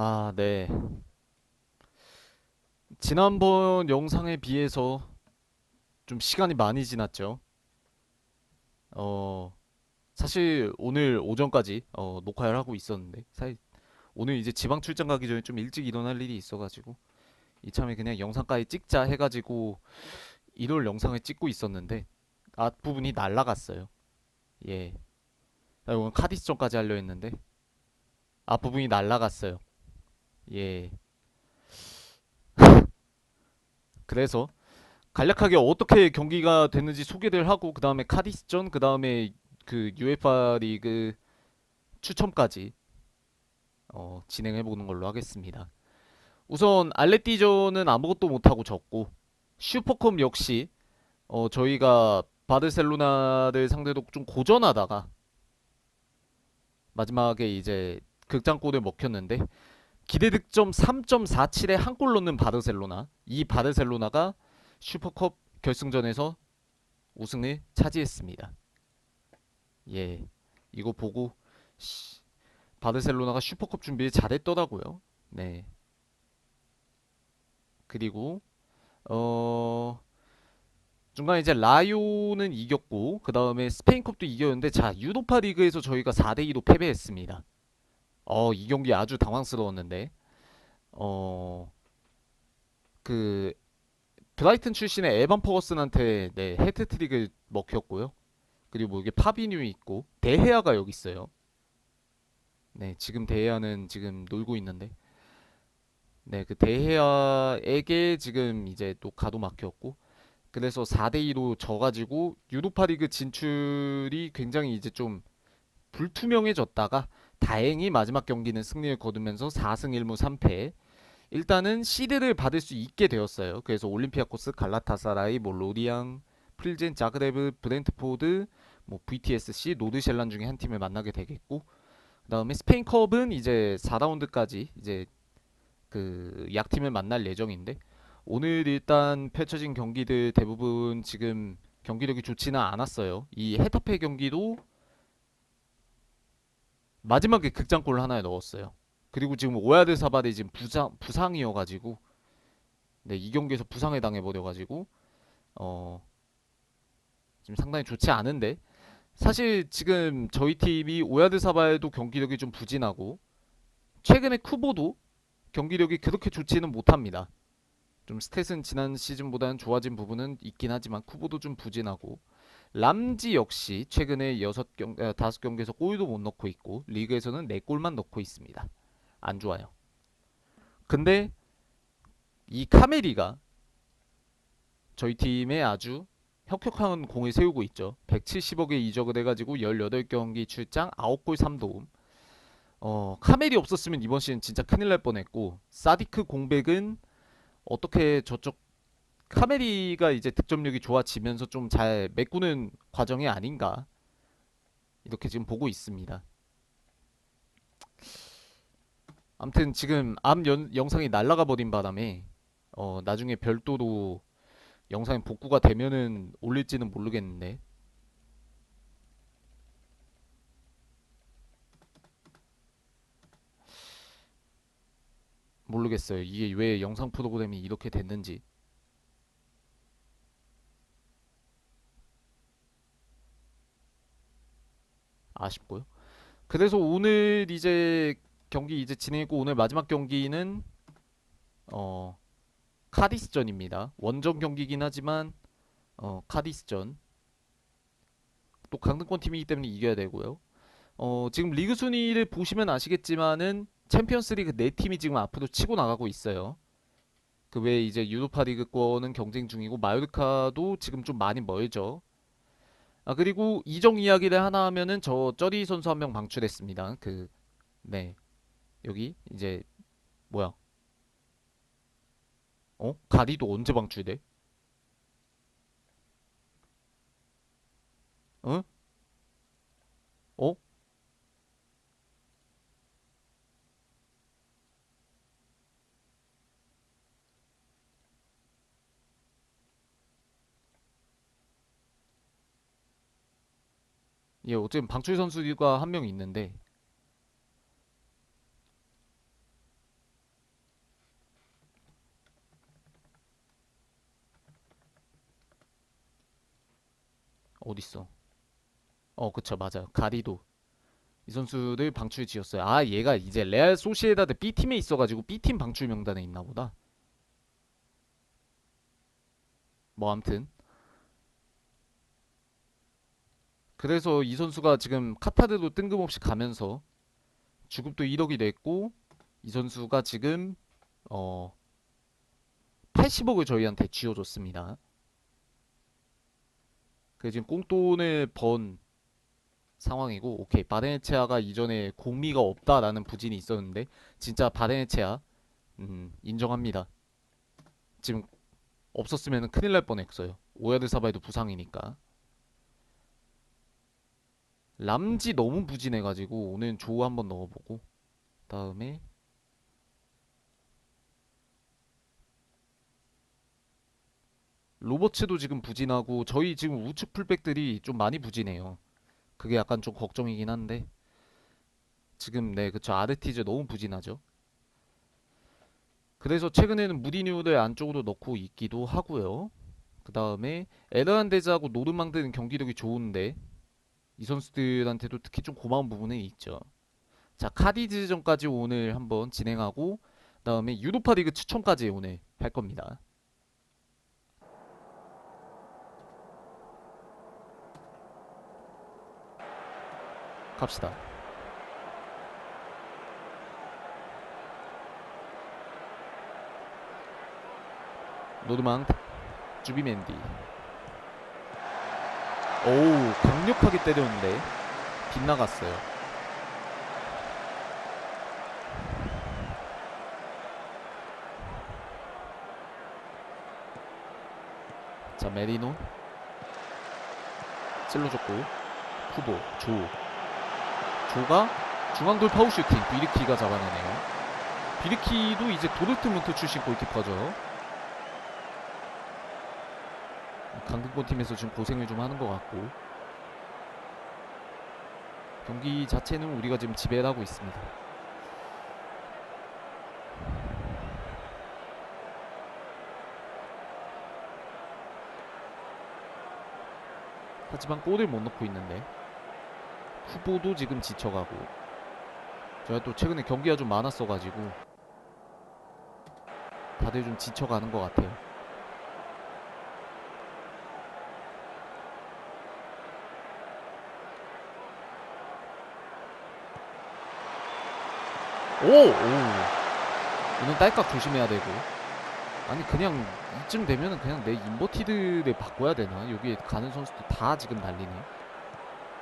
아, 네. 지난번 영상에 비해서 좀 시간이 많이 지났죠. 어, 사실 오늘 오전까지 어, 녹화를 하고 있었는데, 사실 오늘 이제 지방 출장 가기 전에 좀 일찍 일어날 일이 있어가지고, 이참에 그냥 영상까지 찍자 해가지고, 일월 영상을 찍고 있었는데, 앞부분이 날라갔어요. 예. 나 오늘 카디스전까지 하려 했는데, 앞부분이 날라갔어요. 예. 그래서 간략하게 어떻게 경기가 됐는지 소개를 하고 그 다음에 카디스전 그 다음에 그 UEFA 리그 추첨까지 어, 진행해 보는 걸로 하겠습니다. 우선 알레티전은 아무것도 못하고 졌고 슈퍼컵 역시 어, 저희가 바르셀로나를 상대로 좀 고전하다가 마지막에 이제 극장골을 먹혔는데 기대 득점 3.47에 한 골 넣는 바르셀로나. 이 바르셀로나가 슈퍼컵 결승전에서 우승을 차지했습니다. 예. 이거 보고 씨, 바르셀로나가 슈퍼컵 준비를 잘했더라고요. 네. 그리고 어 중간에 이제 라요는 이겼고 그 다음에 스페인컵도 이겼는데 자, 유로파 리그에서 저희가 4대 2로 패배했습니다. 어, 이 경기 아주 당황스러웠는데, 어, 그, 브라이튼 출신의 에반 퍼거슨한테, 네, 헤트트릭을 먹혔고요. 그리고 뭐 이게 파비뉴 있고, 데헤아가 여기 있어요. 네, 지금 데헤아는 지금 놀고 있는데, 네, 그 데헤아에게 지금 이제 또 가로막혔고, 그래서 4대2로 져가지고, 유로파리그 진출이 굉장히 이제 좀 불투명해졌다가, 다행히 마지막 경기는 승리를 거두면서 4승 1무 3패. 일단은 시드를 받을 수 있게 되었어요. 그래서 올림피아코스, 갈라타사라이, 뭐 로리앙, 프릴젠, 자그레브, 브렌트포드, 뭐 VTSC, 노르셸란 중에 한 팀을 만나게 되겠고, 그다음에 스페인컵은 이제 4라운드까지 이제 그 약팀을 만날 예정인데 오늘 일단 펼쳐진 경기들 대부분 지금 경기력이 좋지는 않았어요. 이 헤타페 경기도 마지막에 극장골 하나 넣었어요. 그리고 지금 오야드 사발이 지금 부상 부상이어가지고 네, 이 경기에서 부상을 당해버려가지고 어 지금 상당히 좋지 않은데 사실 지금 저희 팀이 오야드 사발도 경기력이 좀 부진하고 최근에 쿠보도 경기력이 그렇게 좋지는 못합니다. 좀 스탯은 지난 시즌보다는 좋아진 부분은 있긴 하지만 쿠보도 좀 부진하고 람지 역시 최근에 여섯 경 아, 다섯 경기에서 골도 못 넣고 있고 리그에서는 네 골만 넣고 있습니다. 안 좋아요. 근데 이 카메리가 저희 팀에 아주 혁혁한 공을 세우고 있죠. 170억에 이적을 해가지고 18경기 출장 9골 3도움. 어, 카멜이 없었으면 이번 시즌 진짜 큰일 날 뻔했고 사디크 공백은 어떻게 저쪽 카메리가 이제 득점력이 좋아지면서 좀 잘 메꾸는 과정이 아닌가 이렇게 지금 보고 있습니다. 아무튼 지금 앞 연, 영상이 날라가 버린 바람에 어, 나중에 별도로 영상이 복구가 되면은 올릴지는 모르겠는데 모르겠어요. 이게 왜 영상 프로그램이 이렇게 됐는지. 아쉽고요. 그래서 오늘 이제 경기 이제 진행했고 오늘 마지막 경기는 어 카디스전입니다. 원정 경기긴 하지만 어 카디스전 또 강등권 팀이기 때문에 이겨야 되고요. 어 지금 리그 순위를 보시면 아시겠지만은 챔피언스리그 네 팀이 지금 앞으로 치고 나가고 있어요. 그 외에 이제 유로파 리그권은 경쟁 중이고 마요르카도 지금 좀 많이 멀죠. 아 그리고 이적 이야기를 하나 하면은 저 쩌리 선수 한 명 방출했습니다. 그 네. 여기 이제 뭐야? 어? 가리도 언제 방출돼? 어? 어? 예, 어쨌든 방출 선수가 한 명 있는데 어딨어? 어, 그쵸, 맞아요. 가리도. 이 선수들 방출 지었어요. 아, 얘가 이제 레알 소시에다드 B팀에 있어가지고 B팀 방출 명단에 있나 보다. 뭐, 암튼. 그래서 이 선수가 지금 카타르도 뜬금없이 가면서 주급도 1억이 냈고, 이 선수가 지금, 어, 80억을 저희한테 쥐어줬습니다. 그 지금 꽁돈을 번 상황이고 오케이 바데네체아가 이전에 공미가 없다라는 부진이 있었는데 진짜 바데네체아 음, 인정합니다. 지금 없었으면 큰일 날 뻔했어요. 오야드 사바에도 부상이니까. 람지 너무 부진해가지고 오늘 조우 한번 넣어보고 다음에 로버츠도 지금 부진하고 저희 지금 우측 풀백들이 좀 많이 부진해요. 그게 약간 좀 걱정이긴 한데 지금 네 그쵸 아르티즈 너무 부진하죠. 그래서 최근에는 무디뉴를 안쪽으로 넣고 있기도 하고요. 그 다음에 에르난데즈하고 노르망드는 경기력이 좋은데 이 선수들한테도 특히 좀 고마운 부분은 있죠. 자 카디즈전까지 오늘 한번 진행하고 그다음에 유로파리그 추첨까지 오늘 할 겁니다. 갑시다. 노드망 주비맨디 오우 강력하게 때렸는데. 빗나갔어요. 자 메리노. 찔러줬고 후보 조. 조가 중앙 돌 파 우 슈팅. 비리키가 잡아내네요. 비리키도 이제 도르트문트 출신 골키퍼죠 강등권 팀에서 지금 고생을 좀 하는 것 같고 경기 자체는 우리가 지금 지배를 하고 있습니다. 하지만 골을 못 넣고 있는데 후보도 지금 지쳐가고 저희가 또 최근에 경기가 좀 많았어가지고 다들 좀 지쳐가는 것 같아요. 오! 오! 이건 딸깍 조심해야 되고. 아니 그냥 이쯤 되면은 그냥 내 인버티드를 바꿔야 되나? 여기에 가는 선수들 다 지금 난리네.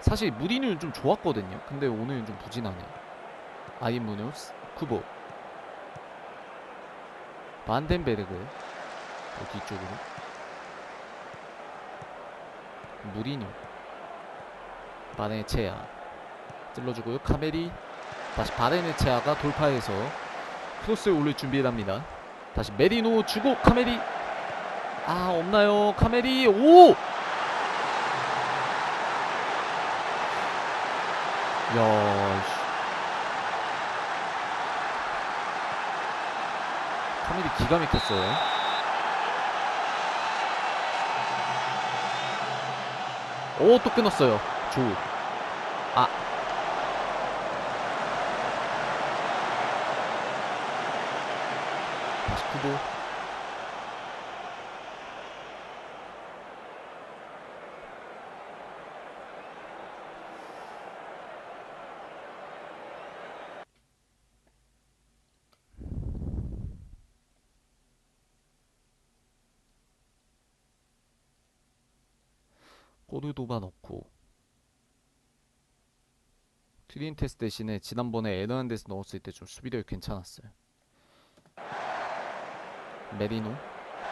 사실 무리뉴는 좀 좋았거든요. 근데 오늘은 좀 부진하네. 아인 무노스, 쿠보, 반덴베르그 여 뒤쪽으로 무리뉴, 바네체아 찔러주고요. 카메리 다시 바레네체아가 돌파해서 크로스를 올릴 준비를 합니다. 다시 메리노 주고 카메리 아 없나요 카메리 오! 야 씨. 카메리 기가 막혔어요. 오 또 끊었어요. 조. 아 쿠보 꼬르도바 넣고 트리인테스 대신에 지난번에 에르난데스 넣었을 때 좀 수비력이 괜찮았어요. 메리노,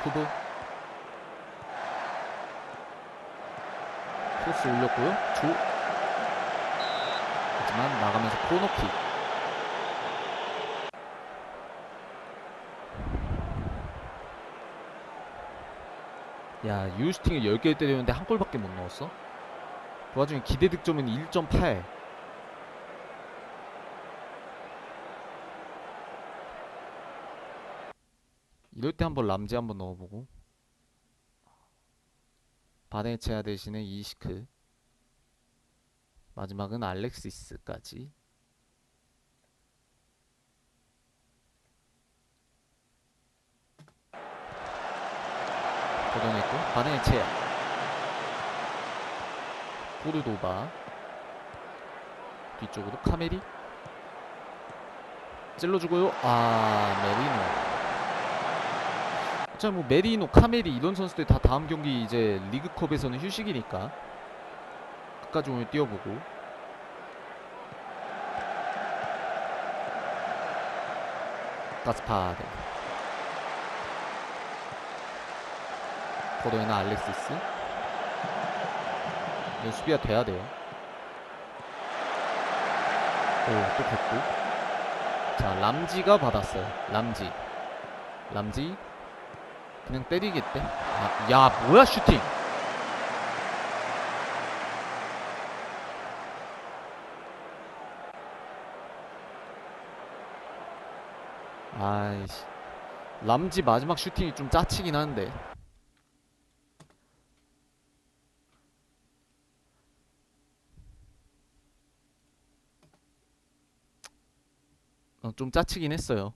쿠보 크로스 올렸고요. 조 하지만 나가면서 코너킥. 야, 유슈팅을 10개 때렸는데 한 골밖에 못 넣었어? 그 와중에 기대 득점은 1.8. 이럴 때 한번 람지 한번 넣어보고 바네체아 대신에 이시크. 마지막은 알렉시스까지. 걷어냈고 바네체아. 코르도바. 뒤쪽으로 카메리. 찔러주고요. 아 메리노. 자, 뭐 메리노, 카메리 이런 선수들 다 다음 경기 이제 리그컵에서는 휴식이니까 끝까지 오늘 뛰어보고. 가스파드 코도에나 알렉시스. 이거 수비가 돼야 돼요. 오또 됐고 자 람지가 받았어요. 람지. 람지 그냥 때리겠대. 아, 야 뭐야 슈팅! 아이씨. 람지 마지막 슈팅이 좀 짜치긴 한데. 어, 좀 짜치긴 했어요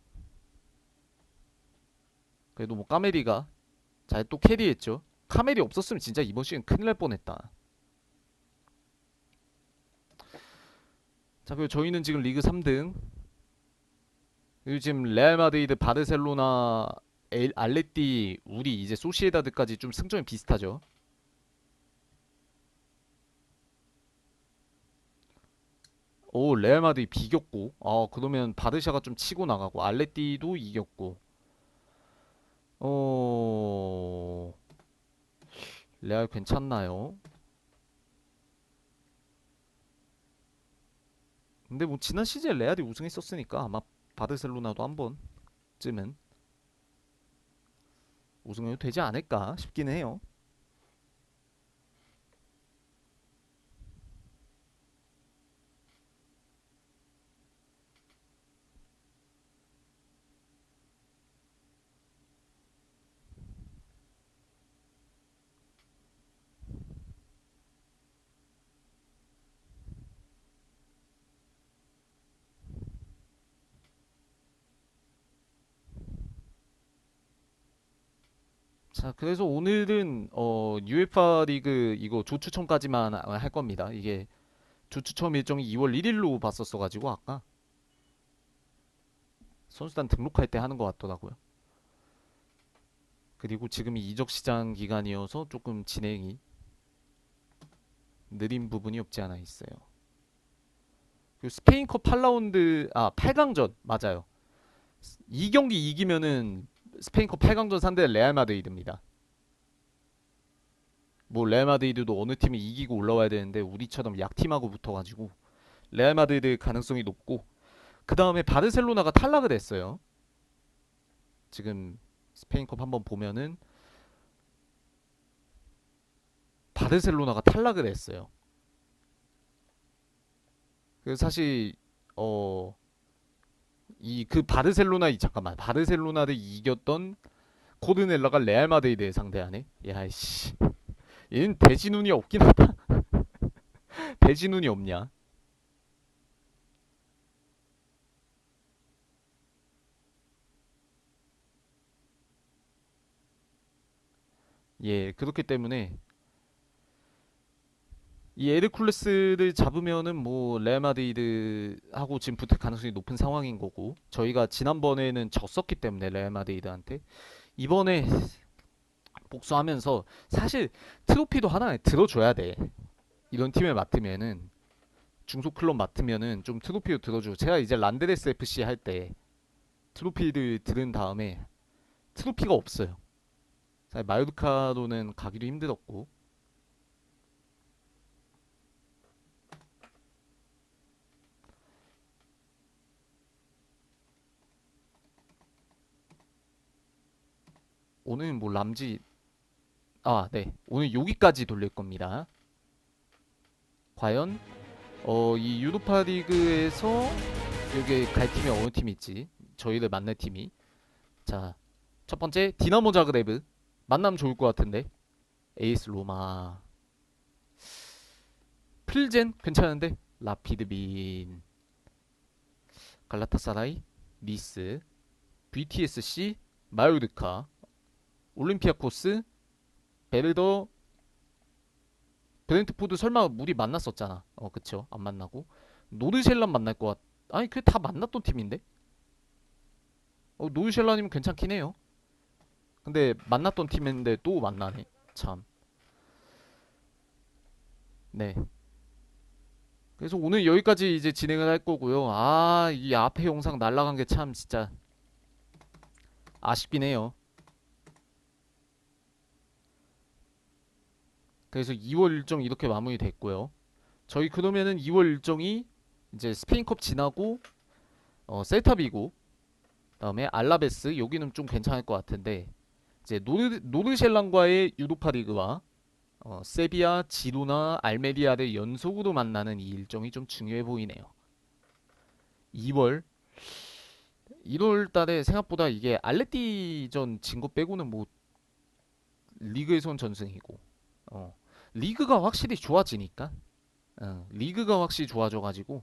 그래도 뭐 까메리가 잘 또 캐리했죠 카멜이 없었으면 진짜 이번 시즌 큰일 날 뻔했다 자 그리고 저희는 지금 리그 3등 그리고 지금 레알 마드리드, 바르셀로나, 엘, 알레띠, 우리 이제 소시에다드까지 좀 승점이 비슷하죠. 오, 레알 마드리드 비겼고. 아, 그러면 바르샤가 좀 치고 나가고 알레띠도 이겼고. 어. 레알 괜찮나요? 근데 뭐 지난 시즌에 레알이 우승했었으니까 아마 바르셀로나도 한 번쯤은 우승해도 되지 않을까 싶긴 해요. 자, 그래서 오늘은 어 UEFA 리그 이거 조추첨까지만 할 겁니다. 이게 조추첨 일정이 2월 1일로 봤었어 가지고 아까 선수단 등록할 때 하는 것 같더라고요. 그리고 지금이 이적 시장 기간이어서 조금 진행이 느린 부분이 없지 않아 있어요. 그리고 스페인컵 8라운드 아 8강전 맞아요. 이 경기 이기면은 스페인컵 8강전 상대 레알 마드리드입니다. 뭐 레알 마드리드도 어느 팀이 이기고 올라와야 되는데 우리처럼 약팀하고 붙어가지고 레알 마드리드 가능성이 높고 그 다음에 바르셀로나가 탈락을 했어요. 지금 스페인컵 한번 보면은 바르셀로나가 탈락을 했어요. 그 사실 어 이 그 바르셀로나 이 잠깐만 바르셀로나를 이겼던 코르넬라가 레알 마드리드에 상대하네. 야이씨. 얘는 대지눈이 없긴 하다. 대지눈이 없냐? 예, 그렇기 때문에 이 에르쿨레스를 잡으면은 뭐 레알 마드리드하고 지금 붙을 가능성이 높은 상황인 거고 저희가 지난번에는 졌었기 때문에 레알 마드리드한테 이번에 복수하면서 사실 트로피도 하나 들어줘야 돼. 이런 팀을 맡으면은 중소 클럽 맡으면은 좀 트로피도 들어주고 제가 이제 란드레스 FC 할 때 트로피를 들은 다음에 트로피가 없어요. 사실 마요르카로는 가기도 힘들었고 오늘은 뭐 람지 아, 네. 오늘 여기까지 돌릴 겁니다. 과연 어, 이 유로파 리그에서 여기 갈 팀이 어느 팀이 있지? 저희를 만날 팀이. 자, 첫 번째 디나모 자그레브. 만나면 좋을 것 같은데. 에이스 로마 필젠 괜찮은데 라피드 빈 갈라타사라이 니스 BTSC 마요르카 올림피아코스 베르더 브렌트포드 설마 우리 만났었잖아. 어 그쵸. 안 만나고. 노르셸란 만날 것 같... 아니 그게 다 만났던 팀인데? 어 노르셸란이면 괜찮긴 해요. 근데 만났던 팀인데 또 만나네. 참. 네. 그래서 오늘 여기까지 이제 진행을 할 거고요. 아, 이 앞에 영상 날라간 게 참 진짜 아쉽긴 해요. 그래서 2월 일정 이렇게 마무리됐고요. 저희 그러면은 2월 일정이 이제 스페인컵 지나고 어, 셀타비고 그다음에 알라베스 여기는 좀 괜찮을 것 같은데 이제 노르 노르셸란과의 유로파 리그와 어, 세비야, 지로나, 알메리아를 연속으로 만나는 이 일정이 좀 중요해 보이네요. 2월 1월 달에 생각보다 이게 알레티전 진 거 빼고는 뭐 리그에선 전승이고 어, 리그가 확실히 좋아지니까 어, 리그가 확실히 좋아져가지고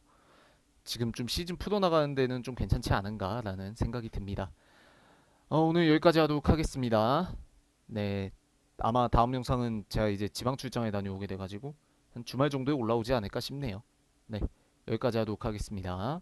지금 좀 시즌 풀어나가는 데는 좀 괜찮지 않은가라는 생각이 듭니다. 어, 오늘 여기까지 하도록 하겠습니다. 네, 아마 다음 영상은 제가 이제 지방 출장에 다녀오게 돼가지고 한 주말 정도에 올라오지 않을까 싶네요. 네, 여기까지 하도록 하겠습니다.